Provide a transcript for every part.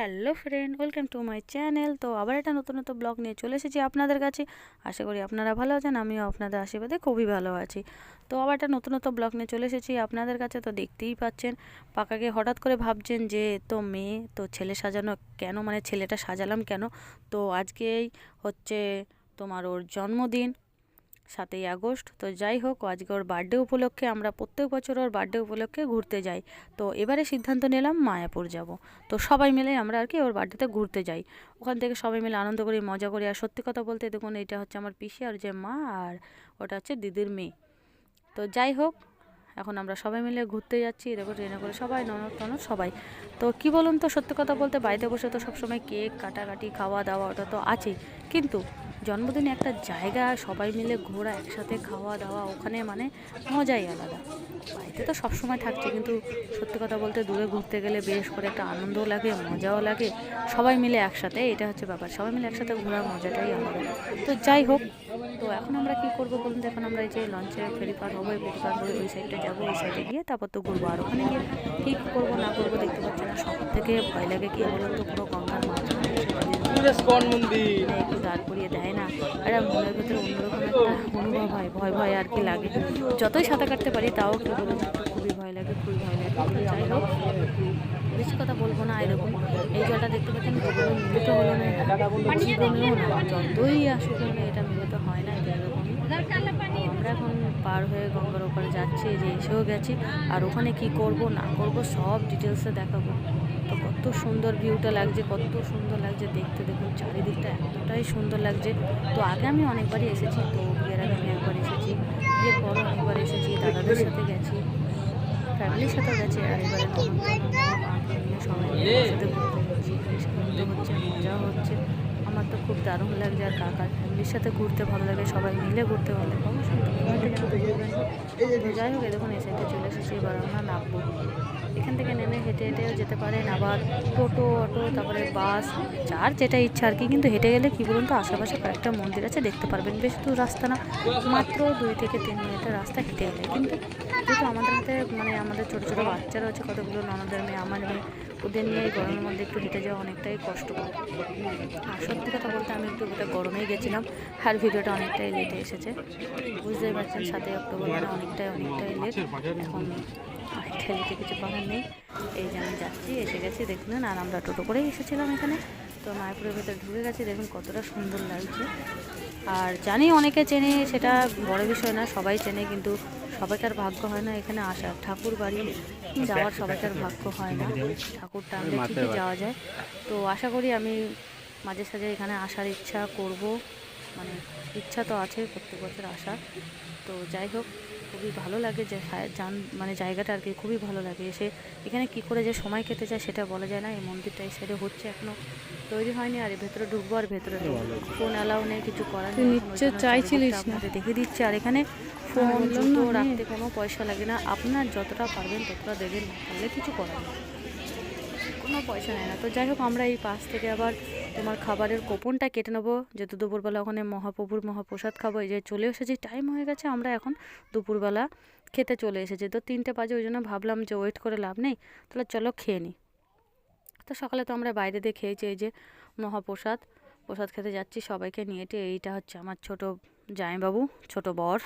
Hello friend, welcome to my channel. তো আবার একটা নতুন নতুন ব্লগ নিয়ে চলে এসেছি আপনাদের কাছে। আশা করি আপনারা ভালো আছেন, আমিও আপনাদের আশীর্বাদে খুবই ভালো আছি। তো আবার একটা নতুন নতুন ব্লগ নিয়ে চলে এসেছি আপনাদের কাছে। তো দেখতেই পাচ্ছেন, পাকাকে হঠাৎ করে ভাবছেন যে, তো মেয়ে, তো ছেলে সাজানো কেন? মানে ছেলেটা সাজালাম কেন? তো আজকেই হচ্ছে তোমার ওর জন্মদিন। সাতই আগস্ট। তো যাই হোক, আজকে ওর বার্থডে উপলক্ষে আমরা প্রত্যেক বছর ওর বার্থডে উপলক্ষে ঘুরতে যাই। তো এবারে সিদ্ধান্ত নিলাম মায়াপুর যাব। তো সবাই মিলে আমরা আর কি ওর বার্থডেতে ঘুরতে যাই। ওখান থেকে সবাই মিলে আনন্দ করি, মজা করি। আর সত্যি কথা বলতে দেখুন, এটা হচ্ছে আমার পিসি আর যে মা, আর ওটা হচ্ছে দিদির মেয়ে। তো যাই হোক, এখন আমরা সবাই মিলে ঘুরতে যাচ্ছি। দেখো ট্রেনে করে সবাই, ননদ, টনদ, সবাই। তো কি বলুন তো, সত্যি কথা বলতে বাড়িতে বসে তো সবসময় কেক, কাটাকাটি খাওয়া দাওয়া ওটা তো আছেই। কিন্তু জন্মদিনে একটা জায়গা সবাই মিলে ঘোরা একসাথে খাওয়া দাওয়া ওখানে মানে মজাই আলাদা। বাড়িতে তো সবসময় থাকছে কিন্তু সত্যি কথা বলতে দূরে ঘুরতে গেলে বেশ করে একটা আনন্দও লাগে মজাও লাগে। সবাই মিলে একসাথে এটা হচ্ছে ব্যাপার সবাই মিলে একসাথে ঘোরার মজাটাই আলাদা। তো যাই হোক তো এখন আমরা কি করব বলুন তো এখন আমরা এই যে লঞ্চে ফেরি পার হব ফেরি পার হয়ে ওই সাইডটা যাব ওই সাইডে গিয়ে তারপর তো ঘুরবো। আর ওখানে গিয়ে কী করব না করব দেখতে পাচ্ছি না সব থেকে ভয় লাগে কি বলুন তো পুরো গঙ্গার মন্দির। আর মনের ভেতরে অন্যরকম একটা অনুভব হয়, ভয় ভয় আর কি লাগে। যতই সাঁতার কাটতে পারি, তাও কি খুবই ভয় লাগে, খুবই ভয় লাগে। যাই হোক, বেশি কথা বলব না, এরকম। এই জলটা দেখতে পাচ্ছেন মিলিত হলো না জীবনেও না যতই আসুক না এটা মিলিত হয় না, এটা এরকমই আমরা এখন পার হয়ে গঙ্গার ওপারে যাচ্ছি যে এসেও গেছি, আর ওখানে কি করব, না করব, সব ডিটেলসে দেখাবো। তো কত সুন্দর ভিউটা লাগছে, কত সুন্দর লাগছে দেখতে। দেখুন, চারিদিকটা এতটাই সুন্দর লাগছে। তো আগে আমি অনেকবারই এসেছি, তো বিয়ের আগে আমি একবার এসেছি বিয়ের পরও অনেকবার এসেছি, দাদাদের সাথে গেছি, ফ্যামিলির সাথেও গেছি, আর এবারে সবাই ঘুরতে গেছি। মজা হচ্ছে। আমার তো খুব দারুণ লাগছে, আর কাকার ফ্যামিলির সাথে ঘুরতে ভালো লাগে, সবাই মিলে ঘুরতে ভালো লাগে। অবশ্যই। যাই হোক দেখুন, এই সাইডে চলে এসেছি, এবার আমরা নামবো। এখান থেকে নেমে হেঁটে হেঁটেও যেতে পারেন আবার টোটো, অটো, তারপরে বাস, যার যেটা ইচ্ছা আর কি। কিন্তু হেঁটে গেলে কী বলুন তো, আশেপাশে কয়েকটা মন্দির আছে, দেখতে পারবেন। বেশ দূর রাস্তা না, মাত্র দুই থেকে তিন মিনিটের রাস্তা হেঁটে গেলে। কিন্তু যেহেতু আমাদের হাতে মানে আমাদের ছোটো ছোটো বাচ্চারা আছে, কতগুলো ননদের মেয়ে, আমার মেয়ে, ওদের নিয়ে গরমের মধ্যে একটু হেঁটে যাওয়া অনেকটাই কষ্টকর। আর সত্যি কথা বলতে, আমি একটু ওটা গরমেই গেছিলাম। আর ভিডিওটা অনেকটাই লেটে এসেছে। বুঝতেই পারছেন সাথে অক্টোবর মানে অনেকটাই অনেকটাই লেট এখন অনেকটাই লেটে কিছু করার নেই। এই যে আমি যাচ্ছি, এসে গেছি দেখুন আর আমরা টোটো করেই এসেছিলাম এখানে। তো মায়াপুরের ভেতরে ঢুকে গেছি, দেখুন কতটা সুন্দর লাগছে। আর জানি অনেকে চেনে, সেটা বড় বিষয় না, সবাই চেনে, কিন্তু সবাইকার ভাগ্য হয় না এখানে আসার ঠাকুর বাড়ি যাওয়ার সবাইকার ভাগ্য হয় না। ঠাকুর টানলে ঠিকই যাওয়া যায়। তো আশা করি আমি মাঝে সাঝে এখানে আসার ইচ্ছা করব। মানে ইচ্ছা তো আছে প্রত্যেক বছর আসার। তো যাই হোক খুবই ভালো লাগে যে সা- জান মানে জায়গাটা আর কি খুবই ভালো লাগে। এসে এখানে কি করে যে সময় কেটে যায় সেটা বলা যায় না। এই মন্দিরটা এই সাইডে হচ্ছে এখনও তৈরি হয়নি আর এর ভেতরে ঢুকবো আর ভেতরে ফোন অ্যালাউ নেই কিছু করার নেই। এখন ওই চাইছিলিস চারিদিকটা না? আপনাদের দেখে দিচ্ছে। আর এখানে ফোন জুতো রাখতে কোনো পয়সা লাগে না। আপনার যতটা পারবেন ততটা দেবেন তাহলে কিছু করার নেই। কোনো পয়সা নেয় না। তো যাই হোক আমরা এই পাশ থেকে আবার তোমার খাবারের কোপনটা কেটে নেব। যেহেতু দুপুরবেলা ওখানে মহাপ্রভুর মহাপ্রসাদ খাব, এই যে চলে এসেছি টাইম হয়ে গেছে, আমরা এখন দুপুরবেলা খেতে চলে এসেছি। তো তিনটে বাজে, ওই জন্য ভাবলাম যে ওয়েট করে লাভ নেই, তাহলে চলো খেয়ে নিই তো সকালে তো আমরা বাইরে দিয়ে খেয়েছি, এই যে মহাপ্রসাদ, প্রসাদ খেতে যাচ্ছি সবাইকে নিয়ে। এইটা হচ্ছে আমার ছোট জামাইবাবু, ছোট বর।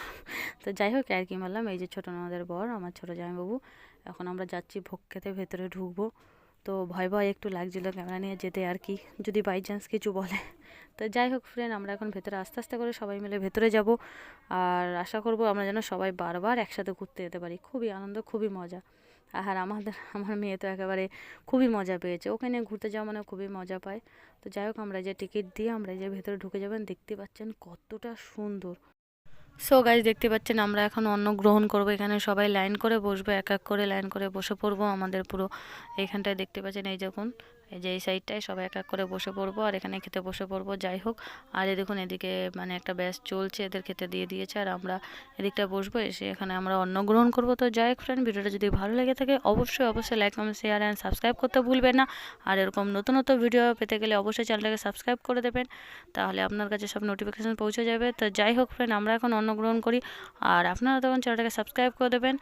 তো যাই হোক, আর কি মারলাম এই যে ছোটো ননদের বর, আমার ছোট জামাইবাবু। এখন আমরা যাচ্ছি ভোগ খেতে, ভেতরে ঢুকবো। তো ভয় ভয় একটু লাগছিল ক্যামেরা নিয়ে যেতে আর কি, যদি বাই চান্স কিছু বলে। তো যাই হোক ফ্রেন্ড আমরা এখন ভেতরে আস্তে আস্তে করে সবাই মিলে ভেতরে যাব। আর আশা করব আমরা যেন সবাই বারবার একসাথে ঘুরতে যেতে পারি। খুবই আনন্দ, খুবই মজা। আর আমাদের, আমার মেয়ে তো একেবারে খুবই মজা পেয়েছে। ওখানে ঘুরতে যাওয়া মানে খুবই মজা পায়। তো যাই হোক, আমরা যে টিকিট দিয়ে আমরা যে ভেতরে ঢুকে যাবেন, দেখতে পাচ্ছেন কতটা সুন্দর। সো গাইজ দেখতে পাচ্ছেন, আমরা এখন অন্ন গ্রহণ করব। এখানে সবাই লাইন করে বসবে, এক এক করে লাইন করে বসে পড়ব। আমাদের পুরো এখানটায় দেখতে পাচ্ছেন, এই এই যে এই সাইডটায় সবাই এক এক করে বসে পড়ব আর এখানে খেতে বসে পড়ব, যাই হোক। আর দেখুন, এদিকে মানে একটা ব্যাস চলছে, এদের খেতে দিয়ে দিয়েছে আর আমরা এদিকটা বসবো, এসে এখানে আমরা অন্ন গ্রহণ করব। তো যাই হোক ফ্রেন্ড ভিডিওটা যদি ভালো লেগে থাকে, অবশ্যই অবশ্যই like comment share and subscribe করতে ভুলবেন না। আর এরকম নতুন নতুন ভিডিও পেতে গেলে অবশ্যই চ্যানেলটাকে সাবস্ক্রাইব করে দেবেন, তাহলে আপনার কাছে সব নোটিফিকেশান পৌঁছে যাবে। তো যাই হোক ফ্রেন্ড আমরা এখন অন্ন গ্রহণ করি আর আপনারা তখন চ্যানেলটাকে সাবস্ক্রাইব করে দেবেন।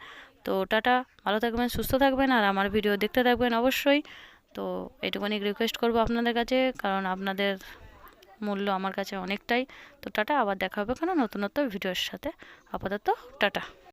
তো টাটা, ভালো থাকবেন, সুস্থ থাকবেন আর আমার ভিডিও দেখতে থাকবেন অবশ্যই। তো এটুকুনি রিকোয়েস্ট করব আপনাদের কাছে, কারণ আপনাদের মূল্য আমার কাছে অনেকটাই। তো টাটা, আবার দেখা হবে কোনো নতুনত্ব ভিডিওর সাথে। আপাতত টাটা।